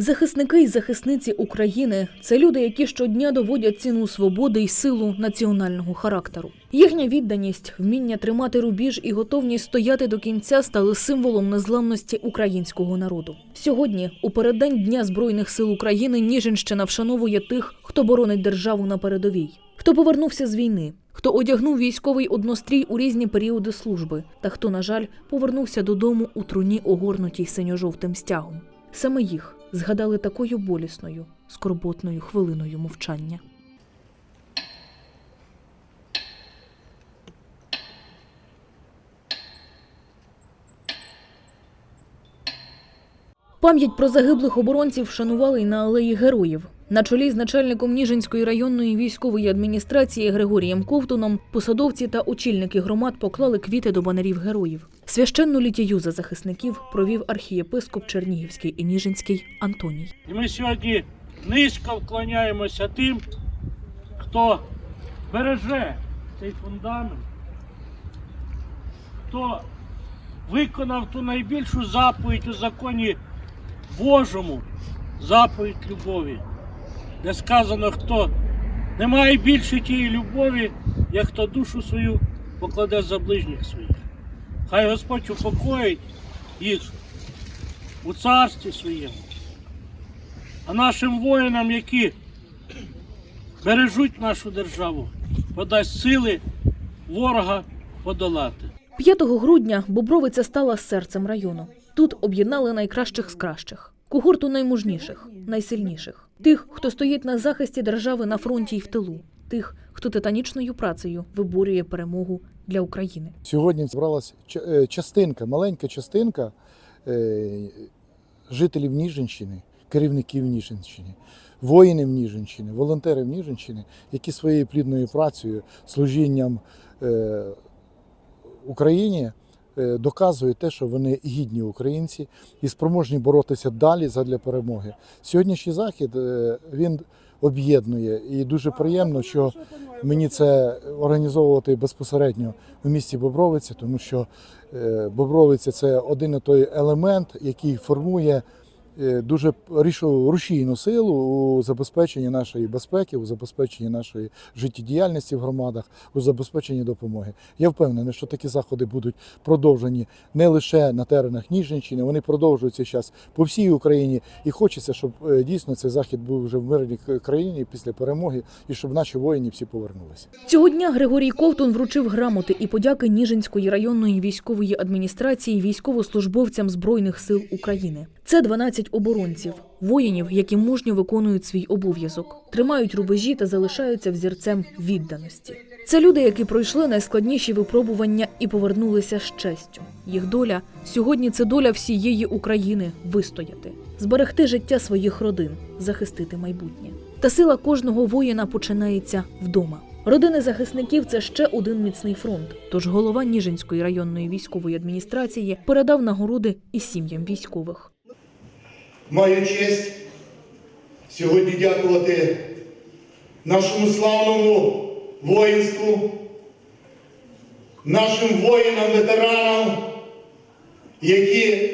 Захисники і захисниці України це люди, які щодня доводять ціну свободи і силу національного характеру. Їхня відданість, вміння тримати рубіж і готовність стояти до кінця стали символом незламності українського народу. Сьогодні, у переддень Дня Збройних сил України, Ніжинщина вшановує тих, хто боронить державу на передовій, хто повернувся з війни, хто одягнув військовий однострій у різні періоди служби, та хто, на жаль, повернувся додому у труні, огорнутій синьо-жовтим стягом. Саме їх згадали такою болісною, скорботною хвилиною мовчання. Пам'ять про загиблих оборонців вшанували й на алеї героїв. На чолі з начальником Ніжинської районної військової адміністрації Григорієм Ковтуном посадовці та очільники громад поклали квіти до банерів героїв. Священну літію за захисників провів архієпископ Чернігівський і Ніжинський Антоній. І ми сьогодні низько вклоняємося тим, хто береже цей фундамент, хто виконав ту найбільшу заповідь у законі Божому, заповідь любові, де сказано, хто не має більше тієї любові, як хто душу свою покладе за ближніх своїх. Хай Господь упокоїть їх у царстві своєму а нашим воїнам, які бережуть нашу державу, подасть сили ворога подолати. 5 грудня Бобровиця стала серцем району. Тут об'єднали найкращих з кращих, когорту наймужніших, найсильніших, тих, хто стоїть на захисті держави на фронті й в тилу, тих, хто титанічною працею виборює перемогу для України. Сьогодні зібралась ч- е, частинка, маленька частинка е, жителів Ніжинщини, керівників Ніжинщини, воїнів Ніжинщини, волонтерів Ніжинщини, які своєю плідною працею, служінням е, Україні доказують те, що вони гідні українці і спроможні боротися далі задля перемоги. Сьогоднішній захід він об'єднує. І дуже приємно, що мені це організовувати безпосередньо у місті Бобровиці, тому що е, Бобровиця це один і той елемент, який формує дуже рішу- рушійну силу у забезпеченні нашої безпеки, у забезпеченні нашої життєдіяльності в громадах, у забезпеченні допомоги. Я впевнений, що такі заходи будуть продовжені не лише на теренах Ніжненщини, вони продовжуються зараз по всій Україні. І хочеться, щоб е, дійсно цей захід був вже в мирній країні після перемоги, і щоб наші воїни всі повернулися. Цього дня Григорій Ковтун вручив грамоти і подяки Ніжинської районної військової адміністрації військовослужбовцям Збройних сил України. Це 12 оборонців, воїнів, які мужньо виконують свій обов'язок, тримають рубежі та залишаються взірцем відданості. Це люди, які пройшли найскладніші випробування і повернулися з честю. Їх доля сьогодні це доля всієї України вистояти, зберегти життя своїх родин, захистити майбутнє. Та сила кожного воїна починається вдома. Родини захисників це ще один міцний фронт. Тож голова Ніжинської районної військової адміністрації передав нагороди і сім'ям військових. Маю честь сьогодні дякувати нашому славному воїнству, нашим воїнам, ветеранам, які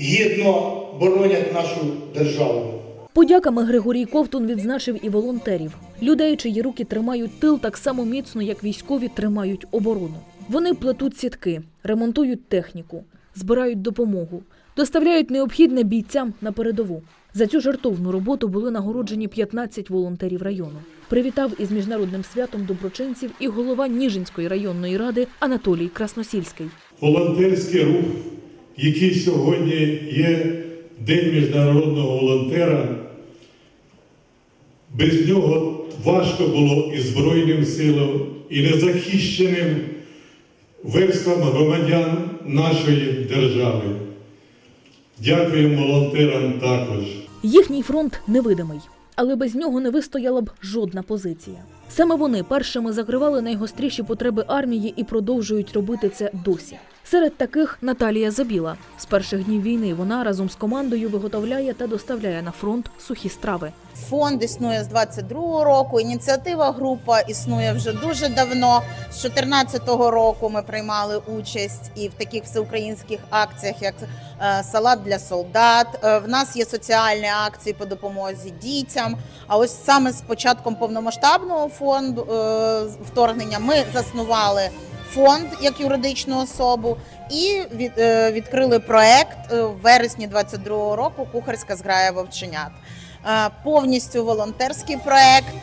гідно боронять нашу державу. Подяками Григорій Ковтун відзначив і волонтерів, людей, чиї руки тримають тил так само міцно, як військові тримають оборону. Вони плетуть сітки, ремонтують техніку, збирають допомогу, доставляють необхідне бійцям на передову. За цю жертовну роботу були нагороджені 15 волонтерів району. Привітав із міжнародним святом доброчинців і голова Ніжинської районної ради Анатолій Красносільський. волонтерський рух, який сьогодні є День міжнародного волонтера. Без нього важко було і Збройним силам, і незахищеним верствам громадян нашої держави. Дякуємо волонтерам також. Їхній фронт невидимий, але без нього не вистояла б жодна позиція. Саме вони першими закривали найгостріші потреби армії і продовжують робити це досі. Серед таких Наталія Забіла. З перших днів війни вона разом з командою виготовляє та доставляє на фронт сухі страви. Фонд існує з 22-го року. Ініціатива група існує вже дуже давно. З 14-го року ми приймали участь і в таких всеукраїнських акціях, як е, салат для солдат. Е, В нас є соціальні акції по допомозі дітям. А ось саме з початком повномасштабного фонду е, вторгнення ми заснували фонд як юридичну особу і від, е, відкрили проект е, в вересні 22-го року Кухарська зграя вовченят. Е, Повністю волонтерський проект.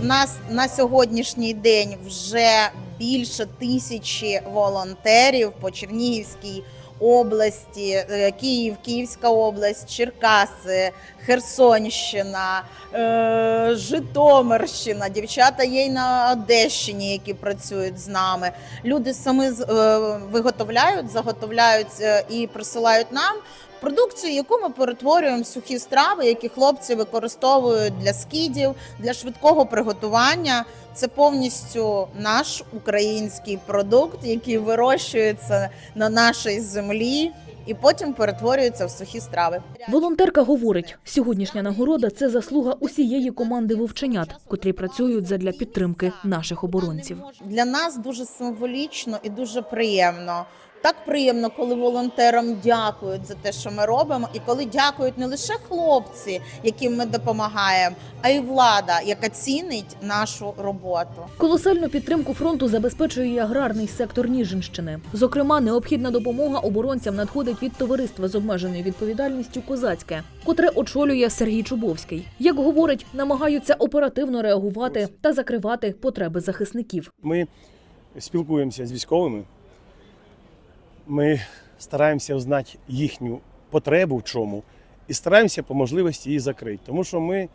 В нас на сьогоднішній день вже більше тисячі волонтерів по Чернігівській області, е, Київ, Київська область, Черкаси, Херсонщина, е, Житомирщина. Дівчата є й на Одещині, які працюють з нами. Люди самі е, виготовляють, заготовляють і присилають нам продукцію, яку ми перетворюємо в сухі страви, які хлопці використовують для скідів, для швидкого приготування. Це повністю наш український продукт, який вирощується на нашій землі. І потім перетворюється в сухі страви. Волонтерка говорить, сьогоднішня нагорода це заслуга усієї команди вовченят, котрі працюють задля підтримки наших оборонців. Для нас дуже символічно і дуже приємно. Так приємно, коли волонтерам дякують за те, що ми робимо, і коли дякують не лише хлопці, яким ми допомагаємо, а й влада, яка цінить нашу роботу. Колосальну підтримку фронту забезпечує і аграрний сектор Ніжинщини. Зокрема, необхідна допомога оборонцям надходить від товариства з обмеженою відповідальністю Козацьке, котре очолює Сергій Чубовський. Як говорить, намагаються оперативно реагувати та закривати потреби захисників. Ми спілкуємося з військовими. Ми стараємося узнати їхню потребу в чому і стараємося по можливості її закрити. Тому що ми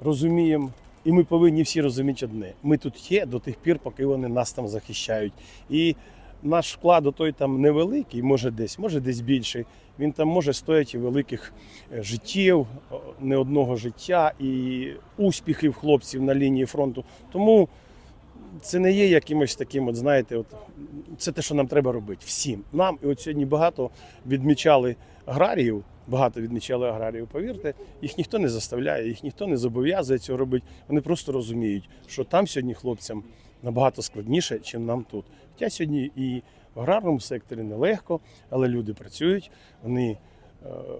розуміємо, і ми повинні всі розуміти одне: ми тут є до тих пір, поки вони нас там захищають. І наш вклад той там невеликий, може десь, може десь більший. Він там може стояти великих е, життів, не одного життя і успіхів хлопців на лінії фронту. Тому це не є якимось таким, от знаєте, от це те, що нам треба робити всім. Нам і от сьогодні багато відмічали аграріїв. Багато відмічали аграріїв, повірте, їх ніхто не заставляє, їх ніхто не зобов'язує цього робити. Вони просто розуміють, що там сьогодні хлопцям набагато складніше, ніж нам тут. Хоча сьогодні і в аграрному секторі нелегко, але люди працюють, вони е,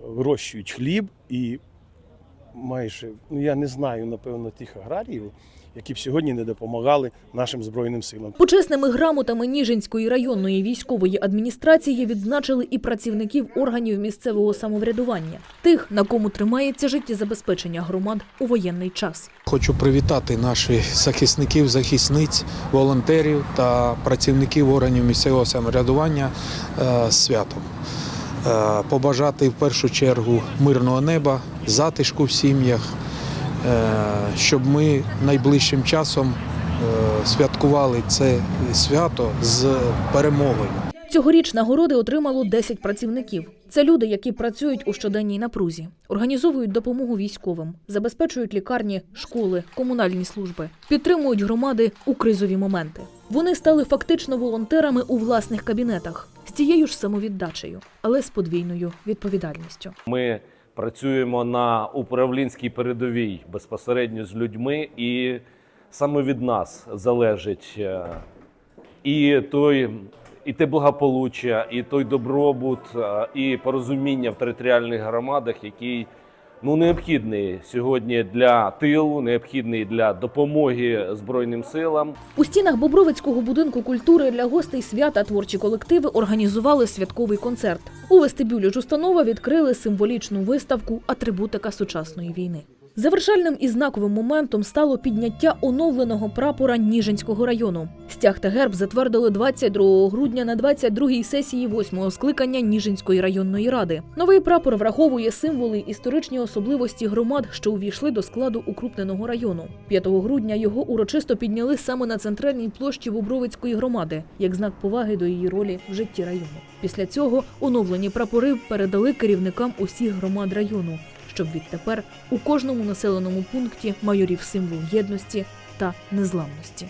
вирощують хліб і майже, ну я не знаю, напевно, тих аграріїв, які б сьогодні не допомагали нашим збройним силам. Почесними грамотами Ніжинської районної військової адміністрації відзначили і працівників органів місцевого самоврядування, тих, на кому тримається життєзабезпечення громад у воєнний час. Хочу привітати наших захисників, захисниць, волонтерів та працівників органів місцевого самоврядування е, святом. Е, Побажати в першу чергу мирного неба, затишку в сім'ях, е, щоб ми найближчим часом е, святкували це свято з перемогою. Цьогоріч нагороди отримало 10 працівників. Це люди, які працюють у щоденній напрузі, організовують допомогу військовим, забезпечують лікарні, школи, комунальні служби, підтримують громади у кризові моменти. Вони стали фактично волонтерами у власних кабінетах з тією ж самовіддачею, але з подвійною відповідальністю. Ми працюємо на управлінській передовій безпосередньо з людьми, і саме від нас залежить е, і той, і те благополуччя, і той добробут, е, і порозуміння в територіальних громадах, який ну необхідний сьогодні для тилу, необхідний для допомоги Збройним силам. У стінах Бобровицького будинку культури для гостей свята творчі колективи організували святковий концерт. У вестибюлі ж установа відкрили символічну виставку Атрибутика сучасної війни. Завершальним і знаковим моментом стало підняття оновленого прапора Ніжинського району. Стяг та герб затвердили 22 грудня на 22-й сесії 8-го скликання Ніжинської районної ради. Новий прапор враховує символи історичні особливості громад, що увійшли до складу укрупненого району. 5 грудня його урочисто підняли саме на центральній площі Бобровицької громади, як знак поваги до її ролі в житті району. Після цього оновлені прапори передали керівникам усіх громад району, щоб відтепер у кожному населеному пункті майорів символ єдності та незламності.